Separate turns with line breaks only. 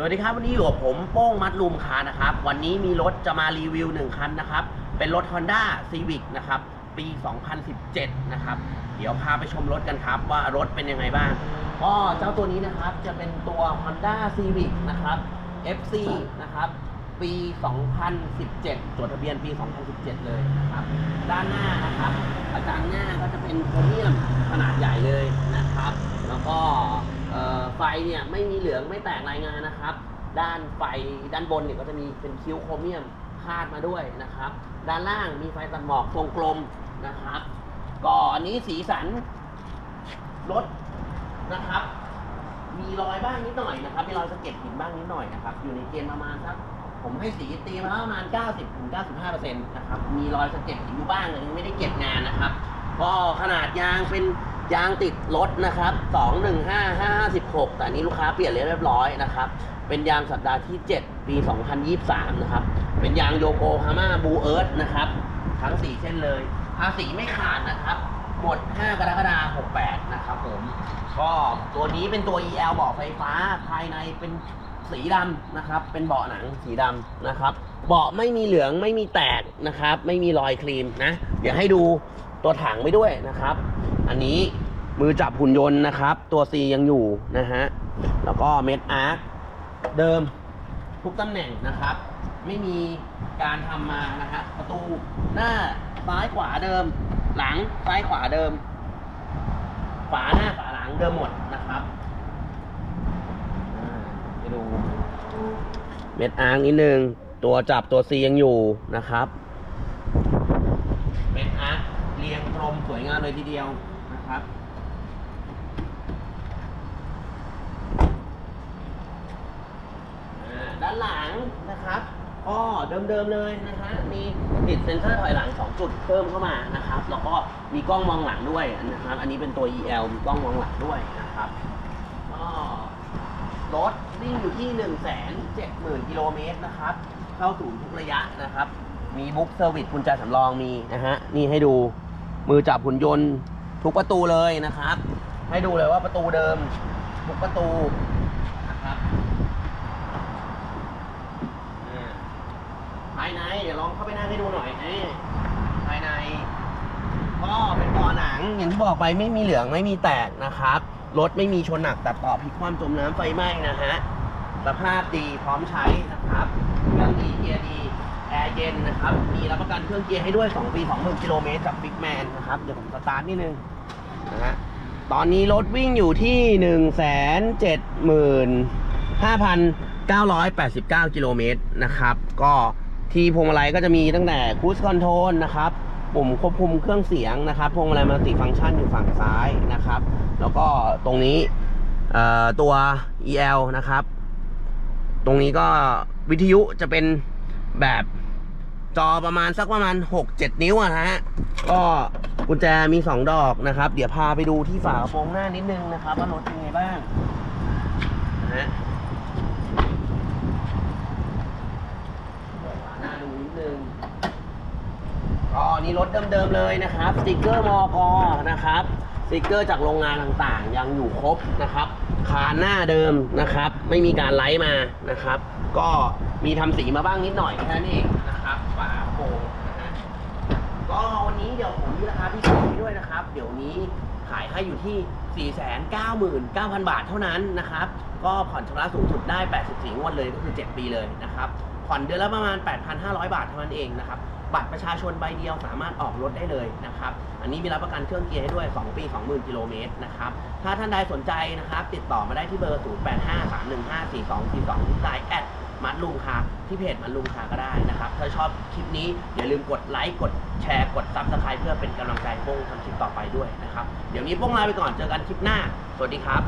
สวัสดีครับวันนี้อยู่กับผมโป้งมัดลุมคานะครับ วันนี้มีรถจะมารีวิวหนึ่งคันนะครับ เป็นรถ Honda Civic นะครับ ปี 2017 นะครับ เดี๋ยวพาไปชมรถกันครับว่ารถเป็นยังไงบ้างก็เจ้าตัวนี้นะครับจะเป็นตัว Honda Civic นะครับ FC นะครับ ปี 2017ตรวจทะเบียนปี 2017 เลยนะครับ ด้านหน้านะครับอาจารย์หน้าก็จะเป็นโครเมียมขนาดใหญ่เลยนะครับ แล้วก็เอ่อไฟ เนี่ยไม่มีเหลืองไม่แตกรายงานนะครับ ด้านไฟด้านบนเนี่ยก็จะมีเป็นคิ้วโครเมียมคาดมาด้วยนะครับ ด้านล่างมีไฟตัดหมอกทรงกลมนะครับ ก็อันนี้สีสันรถนะครับ มีรอยบ้างนิดหน่อยนะครับ มีรอยสะเก็ดหินบ้างนิดหน่อยนะครับ อยู่ในเกณฑ์ประมาณสักผมให้สีตีมาประมาณ 90ถึง95%นะครับ มีรอยสะเก็ดหินอยู่บ้างแต่ยังไม่ได้เก็บงานนะครับ ก็ขนาดยางเป็น ยางติดรถนะครับ 215556 แต่นนี้ลูกค้าเปลี่ยนเรียบร้อยนะครับ เป็นยางสัปดาห์ที่ 7 ปี 2023 นะครับ เป็นยางโยโกฮาม่าบูเอิร์ธนะครับ ทั้ง 4 เส้นเลยภาษีไม่ขาดนะครับ หมด 5 กรกฎาคม 68 นะครับผม ก็ตัวนี้เป็นตัว EL เบาะไฟฟ้า ภายในเป็นสีดำนะครับ เป็นเบาะหนังสีดำนะครับ เบาะไม่มีเหลืองไม่มีแตกนะครับ ไม่มีรอยครีมนะ เดี๋ยวให้ดูตัวถังไปด้วยนะครับ อันนี้ มือจับหุ่นยนต์นะครับ ตัว C ยังอยู่นะฮะ แล้วก็เม็ดอาร์คเดิมทุกตำแหน่งนะครับ ไม่มีการทำมานะฮะประตูหน้าซ้ายขวาเดิม หลังซ้ายขวาเดิม ฝาหน้าฝาหลังเดิมหมดนะครับไปดูเม็ดอาร์คนิดนึง ตัวจับตัว C ยังอยู่นะครับเม็ดอาร์คเรียงตรงสวยงามเลยทีเดียวนะครับ อ่าด้า นหลังนะครับก็เดิมๆเลยนะฮะมีติดเซ็นเซอร์ถอยหลัง 2 จุดเพิ่มเข้ามานะครับ แล้วก็มีกล้องมองหลังด้วยนะครับ อันนี้เป็นตัว EL มีกล้องมองหลังด้วยนะครับก็รถวิ่งอยู่ที่ 1 7 0 0 0 0กิโลเมตรนะครับ เข้าศูนย์ทุกระยะนะครับ มีบุ๊กเซอร์วิสกุญแจสำรองมีนะฮะ นี่ให้ดูมือจับหุ่นยนต์ทุกประตูเลยนะครับ ให้ดูเลยว่าประตูเดิมทุกประตูนะครับ อ่าภายใน เข้าไปนั่งให้ดูหน่อยนี่ภายใน ก็เป็นเบาะหนังอย่างที่บอกไปไม่มีเหลืองไม่มีแตกนะครับ รถไม่มีชนหนักตัดต่อพลิกคว่ำจมน้ำไฟไหม้นะฮะสภาพดีพร้อมใช้นะครับเครื่องดีเกียร์ดีแอร์เย็นนะครับ มีรับประกันเครื่องเกียร์ให้ด้วย 2 ปี 20,000กิโลเมตรจากบิ๊กแมนนะครับ เดี๋ยวผมสตาร์ทนิดนึงนะฮะตอนนี้รถวิ่งอยู่ที่ 1 7 5,989 กิโลเมตรนะครับ ก็ ที่พวงมาลัยก็จะมีตั้งแต่คูสคอนโทรลนะครับปุ่มควบคุมเครื่องเสียงนะครับพวงมาลัยมัลติฟังก์ชันอยู่ฝั่งซ้ายนะครับ แล้วก็ตรงนี้ตัว EL นะครับ ตรงนี้ก็วิทยุจะเป็นแบบจอประมาณสักประมาณ 6-7 นิ้วอะฮะ ก็กุญแจมี 2 ดอกนะครับ เดี๋ยวพาไปดูที่ฝากระโปรงหน้านิดนึงนะครับว่ารถเป็นไงบ้างนะฮะ หน้าดูนิดนึง ก็นี่รถเดิมๆเลยนะครับสติกเกอร์มอกอนะครับสติกเกอร์จากโรงงานต่างๆ ยังอยู่ครบนะครับคานหน้าเดิมนะครับ ไม่มีการไล่มานะครับ ก็มีทำสีมาบ้างนิดหน่อยแค่นั้นเองนะครับฝาโปรงนะฮะก็วันนี้เดี๋ยวผมมีราคาพิเศษให้ด้วยนะครับ เดี๋ยวนี้ขายให้อยู่ที่ 499,000 บาทเท่านั้นนะครับ ก็ผ่อนชำระสูงสุดได้ 84งวดเลยก็คือ 7 ปีเลยนะครับ ผ่อนเดือนละประมาณ 8,500 บาทเท่านั้นเองนะครับ บัตรประชาชนใบเดียวสามารถออกรถได้เลยนะครับ อันนี้มีรับประกันเครื่องเกียร์ให้ด้วย 2 ปี 20,000 กิโลเมตรนะครับ ถ้าท่านใดสนใจนะครับ ติดต่อมาได้ที่เบอร์ 0853154242ที่ไลน์แอดมัดลุงคาที่เพจมัดลุงคาก็ได้นะครับ ถ้าชอบคลิปนี้อย่าลืมกดไลค์ กดแชร์ กดซับสไครต์เพื่อเป็นกำลังใจโป้งทำคลิปต่อไปด้วยนะครับ เดี๋ยวนี้โป้งลาไปก่อน เจอกันคลิปหน้า สวัสดีครับ